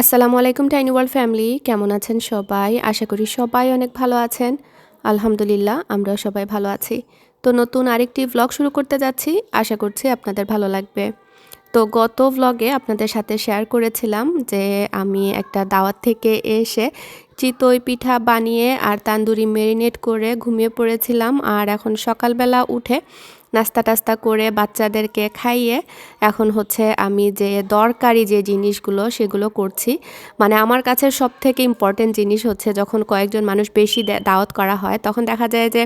আসসালামু আলাইকুম tiny world family কেমন আছেন সবাই? আশা করি সবাই অনেক ভালো আছেন। আলহামদুলিল্লাহ, আমরাও সবাই ভালো আছি। তো নতুন আরেকটি ভ্লগ শুরু করতে যাচ্ছি। আশা করছি আপনাদের ভালো লাগবে। তো গত ভ্লগে আপনাদের সাথে শেয়ার করেছিলাম যে আমি একটা দাওয়াত থেকে এসে চিতই পিঠা বানিয়ে আর তান্দুরি মেরিনেট করে ঘুমিয়ে পড়েছিলাম। আর এখন সকালবেলা উঠে নাস্তা টাস্তা করে বাচ্চাদেরকে খাইয়ে এখন হচ্ছে আমি যে দরকারি যে জিনিসগুলো সেগুলো করছি। মানে আমার কাছে সব থেকে ইম্পর্টেন্ট জিনিস হচ্ছে যখন কয়েকজন মানুষ বেশি দাওয়াত করা হয়, তখন দেখা যায় যে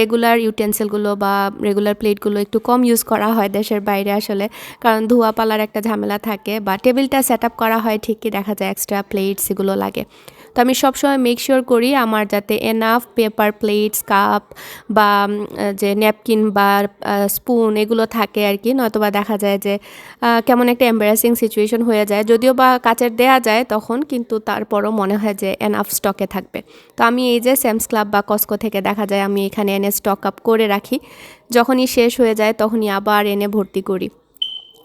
রেগুলার ইউটেন্সিলগুলো বা রেগুলার প্লেটগুলো একটু কম ইউজ করা হয় দেশের বাইরে আসলে। কারণ ধোয়া পালার একটা ঝামেলা থাকে বা টেবিলটা সেট আপ করা হয় ঠিকই দেখা যায় এক্সট্রা প্লেটস এগুলো লাগে। তো আমি সবসময় মেক শিওর করি আমার যাতে এনাফ পেপার প্লেটস কাপ বা যে ন্যাপকিন বা স্পুন এগুলো থাকে আর কি নয়তোবা দেখা যায় যে কেমন একটা এম্বারাসিং সিচুয়েশন হয়ে যায়। যদিও বা কাচের দেয়া যায় তখন, কিন্তু তারপরও মনে হয় যে এনাফ স্টকে থাকবে। তো আমি এই যে স্যামস ক্লাব বা কস্কো থেকে দেখা যায় আমি এখানে এনে স্টক আপ করে রাখি। যখনই শেষ হয়ে যায় তখনই আবার এনে ভর্তি করি।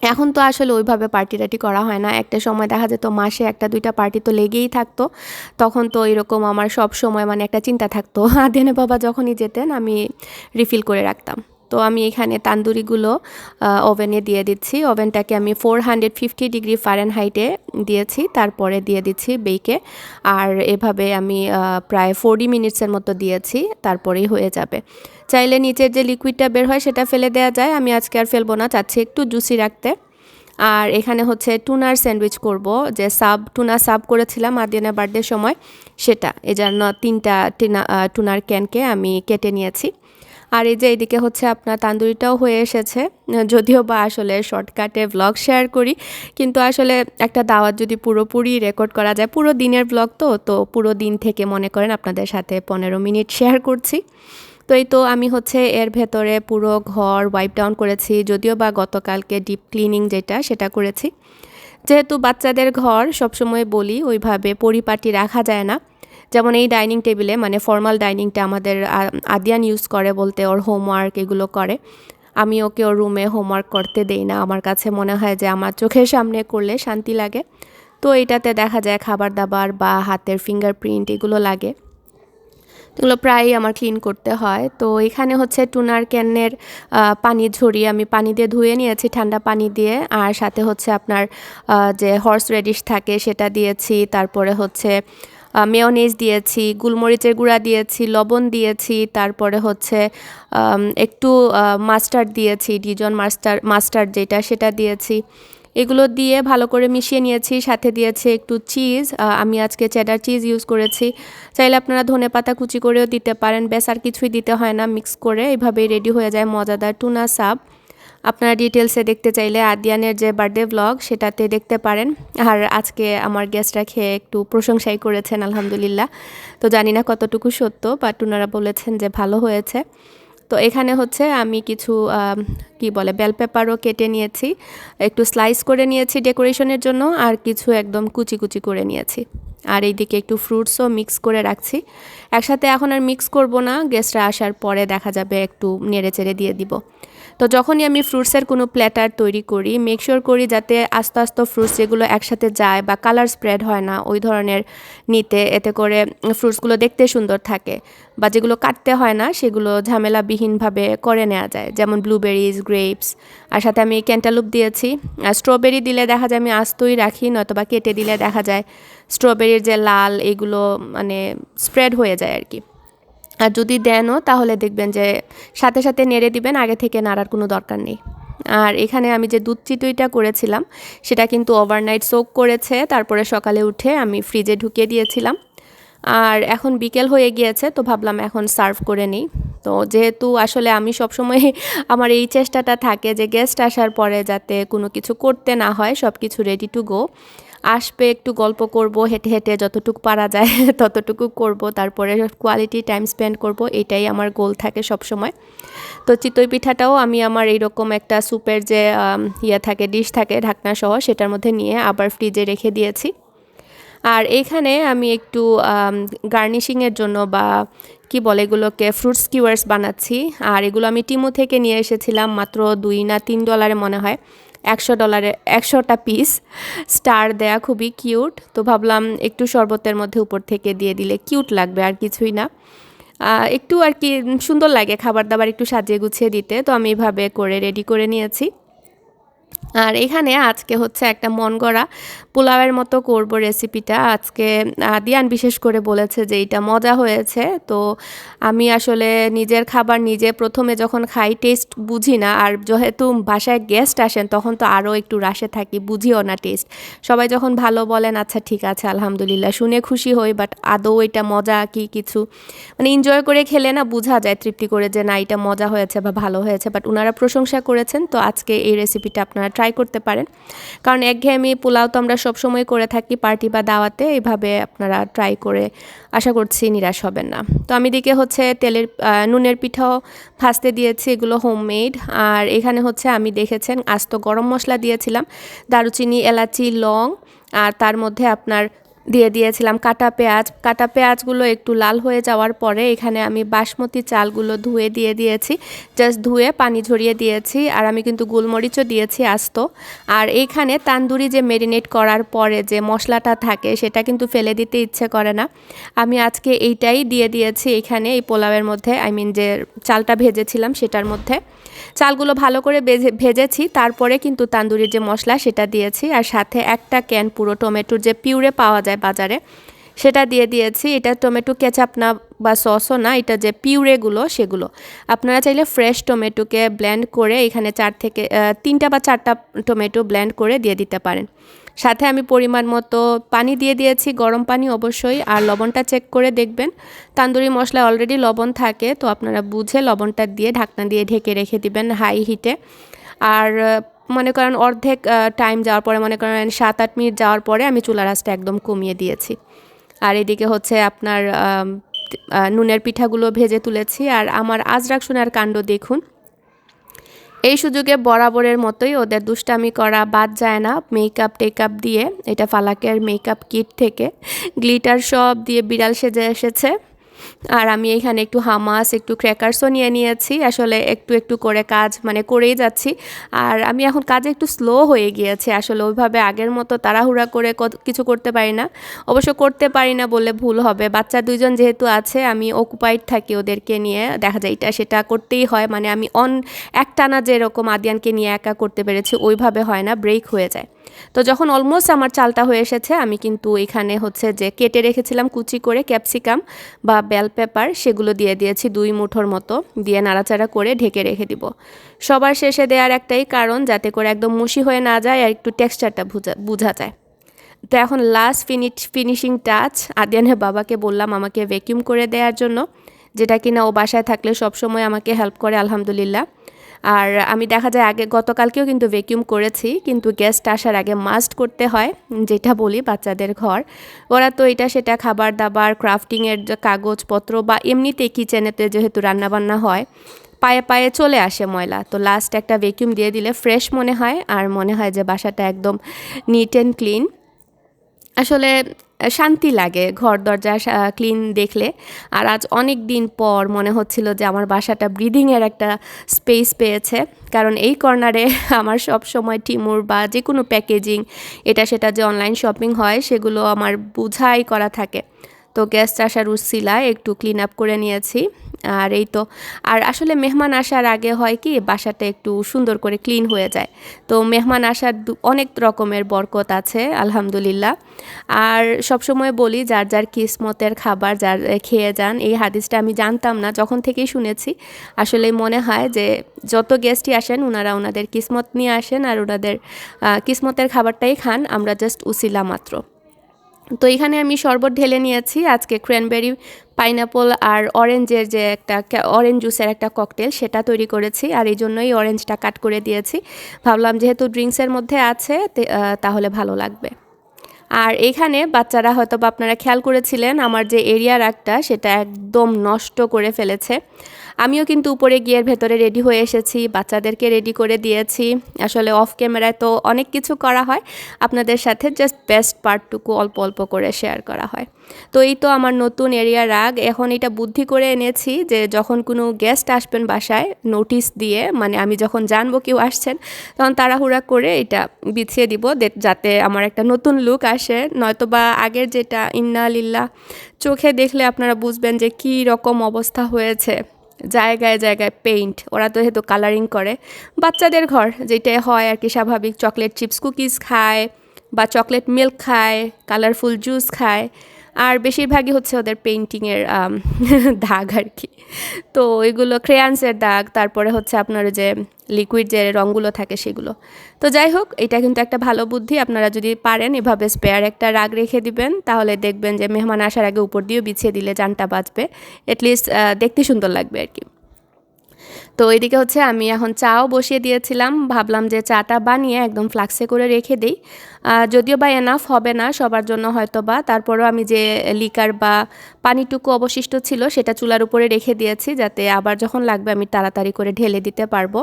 এখন তো আসলে ওইভাবে পার্টি টাটি করা হয় না। একটা সময় দেখা যেত মাসে একটা, দুইটা পার্টি তো লেগেই থাকতো। তখন তো এরকম আমার সব সময় মানে একটা চিন্তা থাকতো আদেনে বাবা যখনই যেতেন আমি রিফিল করে রাখতাম। তো আমি এখানে তান্দুরিগুলো ওভেনে দিয়ে দিচ্ছি। ওভেনটাকে আমি ফোর হান্ড্রেড ফিফটি ডিগ্রি ফারেন হাইটে দিয়েছি, তারপরে দিয়ে দিচ্ছি বেকে। আর এভাবে আমি প্রায় ফোরটি মিনিটসের মতো দিয়েছি, তারপরেই হয়ে যাবে। চাইলে নিচের যে লিকুইডটা বের হয় সেটা ফেলে দেওয়া যায়, আমি আজকে আর ফেলব না, চাচ্ছি একটু জুসি রাখতে। আর এখানে হচ্ছে টুনার স্যান্ডউইচ করব, যে সাব টুনা সাব করেছিলাম আদিয়ানা বার্থডের সময়, সেটা। এই জন্য তিনটা টিনা টুনার ক্যানকে আমি কেটে নিয়েছি। আর এই যে এদিকে হচ্ছে আপনার তান্দুরিটাও হয়ে এসেছে। যদিও বা আসলে শর্টকাটে ব্লগ শেয়ার করি, কিন্তু আসলে একটা দাওয়াত যদি পুরোপুরি রেকর্ড করা যায়, পুরো দিনের ব্লগ তো তো পুরো দিন থেকে মনে করেন আপনাদের সাথে পনেরো মিনিট শেয়ার করছি। তো এই তো আমি হচ্ছে এর ভেতরে পুরো ঘর ওয়াইপ ডাউন করেছি, যদিও বা গতকালকে ডিপ ক্লিনিং যেটা, সেটা করেছি। যেহেতু বাচ্চাদের ঘর সবসময় বলি, ওইভাবে পরিপাটি রাখা যায় না। যেমন এই ডাইনিং টেবিলে মানে ফর্মাল ডাইনিংটা আমাদের আদিয়ান ইউজ করে বলতে ওর হোমওয়ার্ক এগুলো করে। আমি ওকে ওর রুমে হোমওয়ার্ক করতে দেই না। আমার কাছে মনে হয় যে আমার চোখের সামনে করলে শান্তি লাগে। তো এটাতে দেখা যায় খাবার দাবার বা হাতের ফিঙ্গারপ্রিন্ট এগুলো লাগে। এগুলো প্রায়ই আমার ক্লিন করতে হয়। তো এখানে হচ্ছে টুনার ক্যানের পানি ঝরিয়ে আমি পানি দিয়ে ধুয়ে নিয়েছি, ঠান্ডা পানি দিয়ে। আর সাথে হচ্ছে আপনার যে হর্স রেডিশ থাকে সেটা দিয়েছি। তারপরে হচ্ছে মেয়নেজ দিয়েছি, গুলমরিচের গুঁড়া দিয়েছি, লবণ দিয়েছি, তারপরে হচ্ছে একটু মাস্টার্ড দিয়েছি ডিজন মাস্টার, মাস্টার্ড যেটা সেটা দিয়েছি। এগুলো দিয়ে ভালো করে মিশিয়ে নিয়েছি, সাথে দিয়েছি একটু চিজ আমি আজকে চেডার চিজ ইউজ করেছি। চাইলে আপনারা ধনে পাতা কুচি করেও দিতে পারেন, বেশ আর কিছুই দিতে হয় না মিক্স করে এভাবেই রেডি হয়ে যায় মজাদার টুনা সাপ আপনারা ডিটেলসে দেখতে চাইলে আদিয়ানের যে বার্থডে ব্লগ সেটাতে দেখতে পারেন। আর আজকে আমার গেস্টরা খেয়ে একটু প্রশংসাই করেছেন, আলহামদুলিল্লাহ। তো জানি না কতটুকু সত্য বাট ওনারা বলেছেন যে ভালো হয়েছে। তো এখানে হচ্ছে আমি কিছু কি বলে বেল পেপারও কেটে নিয়েছি। একটু স্লাইস করে নিয়েছি ডেকোরেশনের জন্য, আর কিছু একদম কুচি কুচি করে নিয়েছি। আর এইদিকে একটু ফ্রুটসও মিক্স করে রাখছি। একসাথে এখন আর মিক্স করব না গেস্টরা আসার পরে দেখা যাবে একটু নেড়ে চেড়ে দিয়ে দিব। তো যখনই আমি ফ্রুটসের কোনো প্ল্যাটার তৈরি করি মেকশোর করি যাতে আস্তে আস্তে ফ্রুটস যেগুলো একসাথে যায় বা কালার স্প্রেড হয় না, ওই ধরনের নিতে, এতে করে ফ্রুটসগুলো দেখতে সুন্দর থাকে বা যেগুলো কাটতে হয় না, সেগুলো ঝামেলাবিহীনভাবে করে নেওয়া যায়। যেমন ব্লুবেরিজ গ্রেপস আর সাথে আমি ক্যান্টালুপ দিয়েছি। আর স্ট্রবেরি দিলে দেখা যায় আমি আস্তই রাখি নয়তো বা কেটে দিলে দেখা যায় স্ট্রবেরির যে লাল, এগুলো মানে স্প্রেড হয়ে যায় আর কি। আর যদি দেনও, তাহলে দেখবেন যে সাথে সাথে নেড়ে দিবেন, আগে থেকে নাড়ার কোনো দরকার নেই। আর এখানে আমি যে দুধ চিটুইটা করেছিলাম, সেটা কিন্তু ওভারনাইট সোক করেছে, তারপরে সকালে উঠে আমি ফ্রিজে ঢুকিয়ে দিয়েছিলাম। আর এখন বিকেল হয়ে গিয়েছে, তো ভাবলাম এখন সার্ভ করে নিই। তো যেহেতু আসলে আমি সবসময় আমার এই চেষ্টাটা থাকে যে গেস্ট আসার পরে যাতে কোনো কিছু করতে না হয় সব কিছু রেডি টু গো আসবে, একটু গল্প করব, হেঁটে হেঁটে যতটুকু পারা যায় ততটুকু করব, তারপরে কোয়ালিটি টাইম স্পেন্ড করব, এটাই আমার গোল থাকে সব সময় তো চিতই পিঠাটাও আমি আমার এইরকম একটা স্যুপের যে ইয়ে থাকে ডিশ থাকে, ঢাকনা সহ, সেটার মধ্যে নিয়ে আবার ফ্রিজে রেখে দিয়েছি। আর এইখানে আমি একটু গার্নিশিংয়ের জন্য বা কি বলে এগুলোকে ফ্রুট স্কিওয়ার্স বানাচ্ছি। আর এগুলো আমি টিমো থেকে নিয়ে এসেছিলাম, মাত্র দুই না তিন ডলারে মনে হয়। একশো ডলারে, একশোটা পিস স্টার দেয়া, খুবই কিউট তো ভাবলাম একটু শরবতের মধ্যে উপর থেকে দিয়ে দিলে কিউট লাগবে, আর কিছুই না। একটু আর কি সুন্দর লাগে খাবার দাবার একটু সাজিয়ে গুছিয়ে দিতে, তো আমি এভাবে করে রেডি করে নিয়েছি। আর এখানে আজকে হচ্ছে একটা মন গড়া পোলাওয়ের মতো করব রেসিপিটা আজকে দিয়ান বিশেষ করে বলেছে যে এটা মজা হয়েছে। তো আমি আসলে নিজের খাবার নিজে প্রথমে যখন খাই টেস্ট বুঝি না। আর যেহেতু বাসায় গেস্ট আসেন, তখন তো আরও একটু রাশে থাকি, বুঝিও না টেস্ট সবাই যখন ভালো বলেন আচ্ছা ঠিক আছে, আলহামদুলিল্লাহ, শুনে খুশি হই বাট আদৌ এটা মজা কি কিছু? মানে এনজয় করে খেলে না বোঝা যায় তৃপ্তি করে যে, না, এটা মজা হয়েছে বা ভালো হয়েছে। বাট ওনারা প্রশংসা করেছেন, তো আজকে এই রেসিপিটা আপনারা ট্রাই করতে পারেন। কারণ একঘেয়েমি পোলাও তো আমরা সবসময় করে থাকি পার্টি বা দাওয়াতে, এইভাবে আপনারা ট্রাই করে আশা করছি নিরাশ হবেন না। তো আমি দিকে হচ্ছে তেলের নুনের পিঠাও ভাজতে দিয়েছি, এগুলো হোমমেড আর এখানে হচ্ছে আমি দেখেছেন আস্ত গরম মশলা দিয়েছিলাম, দারুচিনি, এলাচি, লং, আর তার মধ্যে আপনার দিয়ে দিয়েছিলাম কাটা পেঁয়াজ। কাটা পেঁয়াজগুলো একটু লাল হয়ে যাওয়ার পরে এখানে আমি বাসমতি চালগুলো ধুয়ে দিয়ে দিয়েছি। জাস্ট ধুয়ে পানি ঝরিয়ে দিয়েছি আর আমি কিন্তু গোলমরিচও দিয়েছি আস্ত। আর এইখানে তান্দুরি যে মেরিনেট করার পরে যে মশলাটা থাকে সেটা কিন্তু ফেলে দিতে ইচ্ছে করে না। আমি আজকে এইটাই দিয়ে দিয়েছি এখানে এই পোলাওয়ের মধ্যে আই মিন যে চালটা ভেজেছিলাম সেটার মধ্যে। চালগুলো ভালো করে ভেজে ভেজেছি, তারপরে কিন্তু তান্দুরির যে মশলা সেটা দিয়েছি। আর সাথে একটা ক্যান পুরো টমেটোর যে পিউরে পাওয়া যায় বাজারে। সেটা দিয়ে দিয়েছি। এটা টমেটো কেচাপ না বা সসও না, এটা যে পিউরেগুলো সেগুলো। আপনারা চাইলে ফ্রেশ টমেটোকে ব্লেন্ড করে এখানে চার থেকে তিনটা বা চারটা টমেটো ব্লেন্ড করে দিয়ে দিতে পারেন। সাথে আমি পরিমাণ মতো পানি দিয়ে দিয়েছি, গরম পানি অবশ্যই। আর লবণটা চেক করে দেখবেন। তান্দুরি মশলা অলরেডি লবণ থাকে, তো আপনারা বুঝে লবণটা দিয়ে ঢাকনা দিয়ে ঢেকে রেখে দিবেন হাই হিটে আর মনে করেন অর্ধেক টাইম যাওয়ার পরে, মনে করেন সাত আট মিনিট যাওয়ার পরে আমি চুলা রাসটা একদম কমিয়ে দিয়েছি। আর এদিকে হচ্ছে আপনার নুনের পিঠাগুলো ভেজে তুলেছি। আর আমার আজরাক সোনার কাণ্ড দেখুন। এই সুযোগে বরাবরের মতোই ওদের দুষ্টামি করা বাদ যায় না। মেকআপ টেকআপ দিয়ে, এটা ফালাকের মেকআপ কিট থেকে। গ্লিটার সব দিয়ে বিড়াল সেজে এসেছে। আর আমি এখানে একটু হামাস, একটু ক্র্যাকারসও নিয়ে নিয়েছি। আসলে একটু একটু করে কাজ মানে করেই যাচ্ছি। আর আমি এখন কাজে একটু স্লো হয়ে গিয়েছে। আসলে ওইভাবে আগের মতো তাড়াহুড়া করে কিছু করতে পারি না। অবশ্য করতে পারি না বলে ভুল হবে। বাচ্চা দুইজন যেহেতু আছে, আমি অকুপাইড থাকি ওদেরকে নিয়ে। দেখা যায় এটা, সেটা করতেই হয়। মানে আমি অন একটানা যেরকম আদিয়ানকে নিয়ে একা করতে পেরেছি, ওইভাবে হয় না। ব্রেক হয়ে যায়। তো যখন অলমোস্ট আমার চালটা হয়ে এসেছে, আমি কিন্তু এখানে হচ্ছে যে কেটে রেখেছিলাম কুচি করে ক্যাপসিকাম বা বেল পেপার সেগুলো দিয়ে দিয়েছি দুই মুঠোর মতো, দিয়ে নাড়াচাড়া করে ঢেকে রেখে দিব। সবার শেষে দেওয়ার একটাই কারণ, যাতে করে একদম মুশি হয়ে না যায় আর একটু টেক্সচারটা বুঝা, বোঝা যায়। তো এখন লাস্ট ফিনিশ ফিনিশিং টাচ আদিয়ানের বাবাকে বললাম আমাকে ভ্যাকিউম করে দেওয়ার জন্য, যেটা কিনা ও বাসায় থাকলে সবসময় আমাকে হেল্প করে, আলহামদুলিল্লাহ। আর আমি দেখা যায় আগে গতকালকেও কিন্তু ভ্যাকিউম করেছি, কিন্তু গেস্ট আসার আগে মাস্ট করতে হয়, যেটা বলি বাচ্চাদের ঘর। ওরা তো এটা সেটা খাবার দাবার ক্রাফটিংয়ের কাগজপত্র বা এমনিতে কিচেনেতে যেহেতু রান্নাবান্না হয়, পায়ে পায়ে চলে আসে ময়লা। তো লাস্ট একটা ভ্যাকিউম দিয়ে দিলে ফ্রেশ মনে হয়, আর মনে হয় যে বাসাটা একদম নিট অ্যান্ড ক্লিন আসলে শান্তি লাগে, ঘর দরজা ক্লিন দেখলে। আর আজ অনেক দিন পর মনে হচ্ছিল যে আমার বাসাটা ব্রিদিংয়ের একটা স্পেস পেয়েছে। কারণ এই কর্নারে আমার সব সময় টিমুর বা যে কোনো প্যাকেজিং এটা সেটা যে অনলাইন শপিং হয়, সেগুলো আমার বুঝাই করা থাকে। তো গেস্ট আসার উচ্ছিলায় একটু ক্লিন আপ করে নিয়েছি। আর এই তো, আর আসলে মেহমান আসার আগে হয় কি, বাসাটা একটু সুন্দর করে ক্লিন হয়ে যায়। তো মেহমান আসার অনেক রকমের বরকত আছে, আলহামদুলিল্লাহ। আর সবসময় বলি, যার যার কিসমতের খাবার, যার খেয়ে যান, এই হাদিসটা আমি জানতাম না, যখন থেকেই শুনেছি। আসলে মনে হয় যে, যত গেস্টই আসেন ওনারা ওনাদের কিসমত নিয়ে আসেন, আর ওনাদের কিসমতের খাবারটাই খান, আমরা জাস্ট উসিলা মাত্র। তো এখানে আমি শরবত ঢেলে নিয়েছি, আজকে ক্র্যানবেরি পাইনাপল আর অরেঞ্জের যে একটা অরেঞ্জ জুসের একটা ককটেল, সেটা তৈরি করেছি আর এই জন্যই অরেঞ্জটা কাট করে দিয়েছি। ভাবলাম যেহেতু ড্রিঙ্কসের মধ্যে আছে তাহলে ভালো লাগবে। আর এখানে বাচ্চারা হয়তো বা আপনারা খেয়াল করেছিলেন, আমার যে এরিয়া রাগটা সেটা একদম নষ্ট করে ফেলেছে। আমিও কিন্তু উপরে গিয়ে ভেতরে রেডি হয়ে এসেছি, বাচ্চাদেরকে রেডি করে দিয়েছি। আসলে অফ ক্যামেরায় তো অনেক কিছু করা হয়। আপনাদের সাথে জাস্ট বেস্ট পার্টটুকু অল্প অল্প করে শেয়ার করা হয়। তো এই তো আমার নতুন এরিয়া রাগ। এখন এটা বুদ্ধি করে এনেছি যে যখন কোনো গেস্ট আসবেন বাসায় নোটিশ দিয়ে মানে আমি যখন জানব কেউ আসছেন, তখন তাড়াহুড়া করে এটা বিছিয়ে দিব যাতে আমার একটা নতুন লুক আসে। নয়তো বা আগের যেটা ইন্না লিল্লা চোখে দেখলে আপনারা বুঝবেন যে কী রকম অবস্থা হয়েছে। জায়গায় জায়গায় পেইন্ট ওরা তো যেহেতু কালারিং করে। বাচ্চাদের ঘর, যেটাই হয় আর কি, স্বাভাবিক চকলেট চিপস কুকিজ খায় বা চকলেট মিল্ক খায় কালারফুল জুস খায়। আর বেশিরভাগই হচ্ছে ওদের পেন্টিংয়ের দাগ আর কি। তো ওইগুলো ক্রেয়ান্সের দাগ, তারপরে হচ্ছে আপনার যে লিকুইড যে রঙগুলো থাকে সেগুলো। তো যাই হোক, এটা কিন্তু একটা ভালো বুদ্ধি। আপনারা যদি পারেন এভাবে স্পেয়ার একটা রাগ রেখে দিবেন, তাহলে দেখবেন যে মেহমান আসার আগে উপর দিয়েও বিছিয়ে দিলে জানটা বাঁচবে। এটলিস্ট দেখতে সুন্দর লাগবে আর কি। তো এদিকে হচ্ছে আমি এখন চাও বসিয়ে দিয়েছিলাম। ভাবলাম যে চাটা বানিয়ে একদম ফ্লাক্সে করে রেখে দিই। যদিও বা এনাফ হবে না সবার জন্য হয়তো বা তারপরেও আমি যে লিকার বা পানিটুকু অবশিষ্ট ছিল সেটা চুলার উপরে রেখে দিয়েছি যাতে আবার যখন লাগবে আমি তাড়াতাড়ি করে ঢেলে দিতে পারব।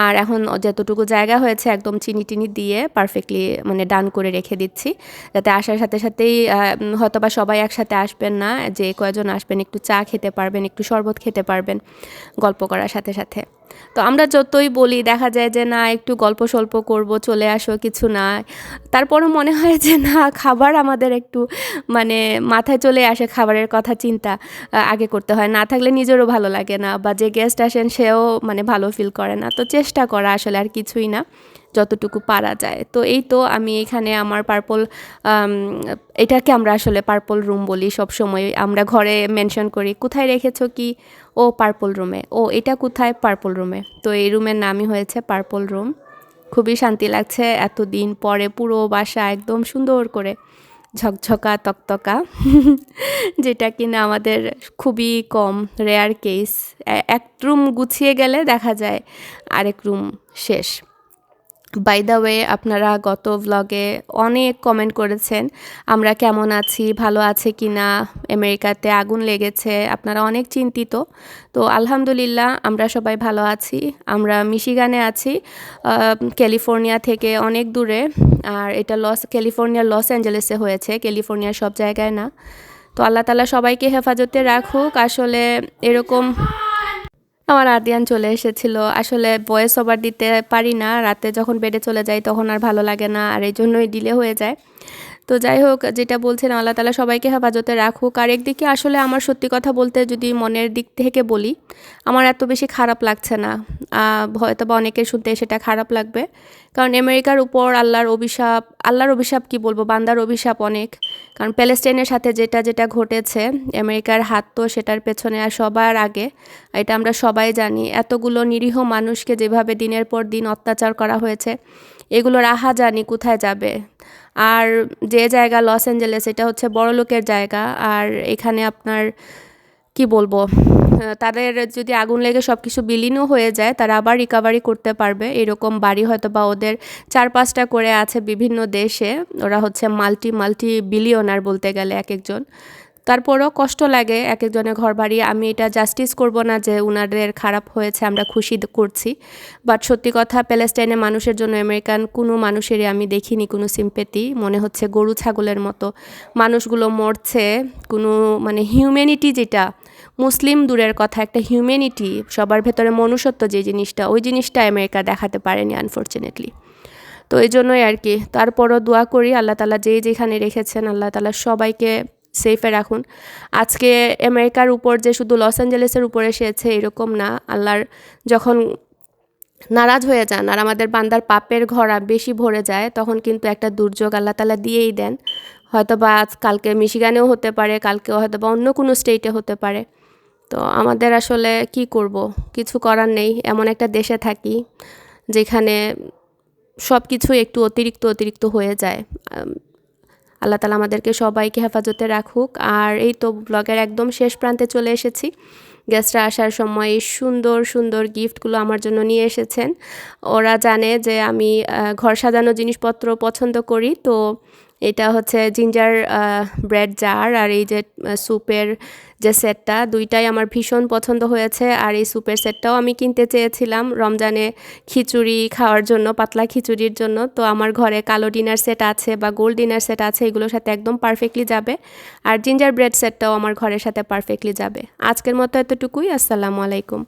আর এখন যতটুকু জায়গা হয়েছে একদম চিনি টিনি দিয়ে পারফেক্টলি মানে ডান করে রেখে দিচ্ছি, যাতে আসার সাথে সাথেই হয়তো বা সবাই একসাথে আসবেন না, যে কয়জন আসবেন, একটু চা খেতে পারবেন, একটু শরবত খেতে পারবেন, গল্প করার সাথে সাথে। তো আমরা যতই বলি, দেখা যায় যে, না, একটু গল্প সল্প করব, চলে আসো, কিছু না। তারপরও মনে হয় যে, না, খাবার আমাদের একটু মানে মাথায় চলে আসে খাবারের কথা, চিন্তা আগে করতে হয়। না থাকলে নিজেরও ভালো লাগে না, বা যে গেস্ট আসেন, সেও মানে ভালো ফিল করে না। তো চেষ্টা করা আসলে আর কিছুই না। যতটুকু পারা যায়। তো এই তো আমি এখানে আমার পার্পল এটাকে আমরা আসলে পার্পল রুম বলি সব সময় আমরা ঘরে মেনশন করি, কোথায় রেখেছো কি? ও পার্পল রুমে ও, এটা কোথায়? পার্পল রুমে তো এই রুমের নামই হয়েছে পার্পল রুম খুবই শান্তি লাগছে এতদিন পরে পুরো বাসা একদম সুন্দর করে ঝকঝকা, তকতকা, যেটা কিনা আমাদের খুবই কম রেয়ার কেস এক রুম গুছিয়ে গেলে দেখা যায় আরেক রুম শেষ। বাই দ্য ওয়ে আপনারা গত ভ্লগে অনেক কমেন্ট করেছেন, আমরা কেমন আছি, ভালো আছে কি না আমেরিকাতে আগুন লেগেছে, আপনারা অনেক চিন্তিত। তো আলহামদুলিল্লাহ, আমরা সবাই ভালো আছি, আমরা মিশিগানে আছি ক্যালিফোর্নিয়া থেকে অনেক দূরে, আর এটা লস ক্যালিফোর্নিয়ার লস অ্যাঞ্জেলেসে হয়েছে ক্যালিফোর্নিয়ার সব জায়গায় না। তো আল্লাহ তালা সবাইকে হেফাজতে রাখুক, আসলে এরকম আমার আদিয়ান চলে এসেছিল। আসলে ভয়েস ওভার দিতে পারি না। রাতে যখন বেডে চলে যাই তখন আর ভালো লাগে না, আর এই জন্যই ডিলে হয়ে যায়। তো যাই হোক, যেটা বলছেন আল্লাহ তালা সবাইকে হেফাজতে রাখুক। আর একদিকে আসলে আমার সত্যি কথা বলতে যদি মনের দিক থেকে বলি, আমার এত বেশি খারাপ লাগছে না। হয়তো বা অনেকের শুনতে সেটা খারাপ লাগবে। কারণ আমেরিকার উপর আল্লাহর অভিশাপ আল্লাহর অভিশাপ কি বলব? বান্দার অভিশাপ অনেক। কারণ প্যালেস্টাইনের সাথে যেটা যেটা ঘটেছে, আমেরিকার হাত তো সেটার পেছনে আর সবার আগে। এটা আমরা সবাই জানি। এতগুলো নিরীহ মানুষকে যেভাবে দিনের পর দিন অত্যাচার করা হয়েছে এগুলোর আহা জানি কোথায় যাবে? আর যে জায়গা লস অ্যাঞ্জেলেস, এটা হচ্ছে বড় লোকের জায়গা। আর এখানে আপনার, কি বলব? তাদের যদি আগুন লেগে সব কিছু বিলীনও হয়ে যায়, তারা আবার রিকাভারি করতে পারবে। এরকম বাড়ি হয়তো বা ওদের চার পাঁচটা করে আছে বিভিন্ন দেশে। ওরা হচ্ছে মাল্টি মাল্টি বিলিয়নার বলতে গেলে এক একজন তারপরও কষ্ট লাগে এক একজনের ঘর বাড়ি আমি এটা জাস্টিস করব না যে উনাদের খারাপ হয়েছে, আমরা খুশি করছি। বাট সত্যি কথা প্যালেস্টাইনের মানুষের জন্য আমেরিকান কোনো মানুষেরই আমি দেখিনি কোনো সিম্পেতি মনে হচ্ছে গরু, ছাগলের মতো মানুষগুলো মরছে। কোনো মানে হিউম্যানিটি যেটা মুসলিম দূরের কথা, একটা হিউম্যানিটি সবার ভেতরে মনুষ্যত্ব যে জিনিসটা, ওই জিনিসটা আমেরিকা দেখাতে পারেনি আনফর্চুনেটলি তো এই জন্যই আর কি। তারপরও দোয়া করি আল্লাহ তালা যে যেখানে রেখেছেন, আল্লাহ তালা সবাইকে সেফে রাখুন। আজকে আমেরিকার উপর যে শুধু লস অ্যাঞ্জেলেসের উপর এসেছে, এরকম না। আল্লাহর যখন নারাজ হয়ে যান আর আমাদের বান্দার পাপের ঘরা বেশি ভরে যায়, তখন কিন্তু একটা দুর্যোগ আল্লাহ তালা দিয়েই দেন। হয়তো বা আজ কালকে মিশিগানেও হতে পারে, কালকে হয়তো বা অন্য কোনো স্টেটে হতে পারে। তো আমাদের আসলে কি করব? কিছু করার নেই, এমন একটা দেশে থাকি যেখানে সব কিছু একটু অতিরিক্ত অতিরিক্ত হয়ে যায়। আল্লাহ তালা আমাদেরকে সবাইকে হেফাজতে রাখুক। আর এই তো ব্লগের একদম শেষ প্রান্তে চলে এসেছি। গেস্টরা আসার সময় এই সুন্দর সুন্দর গিফটগুলো আমার জন্য নিয়ে এসেছেন। ওরা জানে যে আমি ঘর সাজানো জিনিসপত্র পছন্দ করি। তো এটা হচ্ছে জিঞ্জার ব্রেড জার আর এই যে স্যুপের যে সেটটা দুইটাই আমার ভীষণ পছন্দ হয়েছে। আর এই স্যুপের সেটটাও আমি কিনতে চেয়েছিলাম রমজানে খিচুড়ি খাওয়ার জন্য, পাতলা খিচুড়ির জন্য। তো আমার ঘরে কালো ডিনার সেট আছে বা গোল্ড ডিনার সেট আছে, এগুলোর সাথে একদম পারফেক্টলি যাবে। আর জিঞ্জার ব্রেড সেটটাও আমার ঘরের সাথে পারফেক্টলি যাবে। আজকের মতো এতটুকুই, আসসালামু আলাইকুম।